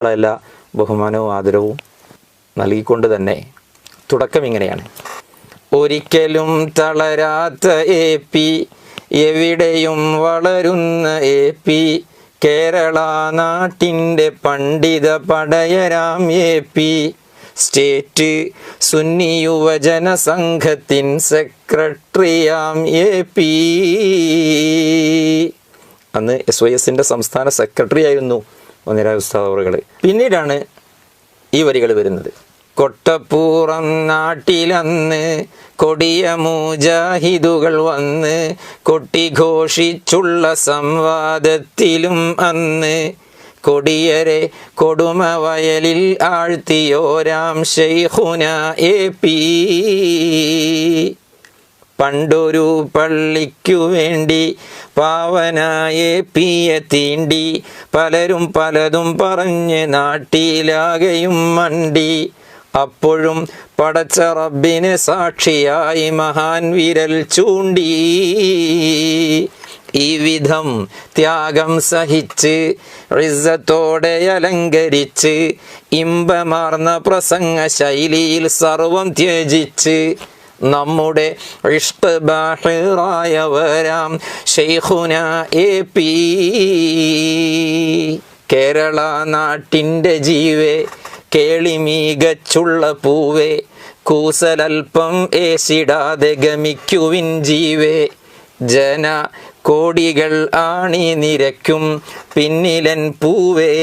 എല്ലാ ബഹുമാനവും ആദരവും നൽകിക്കൊണ്ട് തന്നെ തുടക്കം ഇങ്ങനെയാണ്. ഒരിക്കലും തളരാത്ത എ പി എവിടെയും വളരുന്ന എ പി കേരള നാട്ടിന്റെ പണ്ഡിത പടയരാം A P. State Sunni Yuvajana സംഘത്തിൻ സെക്രട്ടറിയാം എ പി. അന്ന് എസ് വൈ എസിന്റെ സംസ്ഥാന സെക്രട്ടറി ആയിരുന്നു ഒന്നിരായ ഉസ്താദ് അവറുകൾ പിന്നീടാണ് ഈ വരികൾ വരുന്നത്. കൊട്ടപ്പൂറം നാട്ടിലന്ന് കൊടിയ മൂജാഹിദുകൾ വന്ന് കൊട്ടിഘോഷിച്ചുള്ള സംവാദത്തിലും അന്ന് കൊടിയരെ കൊടുമ വയലിൽ ആഴ്ത്തിയോരാം ഷെയ്ഹുന എ പി പണ്ടൊരു പള്ളിക്കു വേണ്ടി പാവനായ പിയെ തീണ്ടി പലരും പലതും പറഞ്ഞ് നാട്ടിലാകെയും മണ്ടി. അപ്പോഴും പടച്ച റബ്ബിനെ സാക്ഷിയായി മഹാൻ വിരൽ ചൂണ്ടി. ഈ വിധം ത്യാഗം സഹിച്ച് റിസത്തോടെ അലങ്കരിച്ച് ഇമ്പമാർന്ന പ്രസംഗ ശൈലിയിൽ സർവം ത്യജിച്ച് നമ്മുടെ ഇഷ്ടബാഹിറായവരാം ഷെയ്ഖുന എ പി. കേരള നാട്ടിന്റെ ജീവേ കേളി മികച്ചുള്ള പൂവേ കൂസലൽപ്പം ഏശിടാതെ ഗമിക്കുവിൻ ജീവേ. ജന കോടികൾ ആണി നിരക്കും പിന്നിലൻ പൂവേ.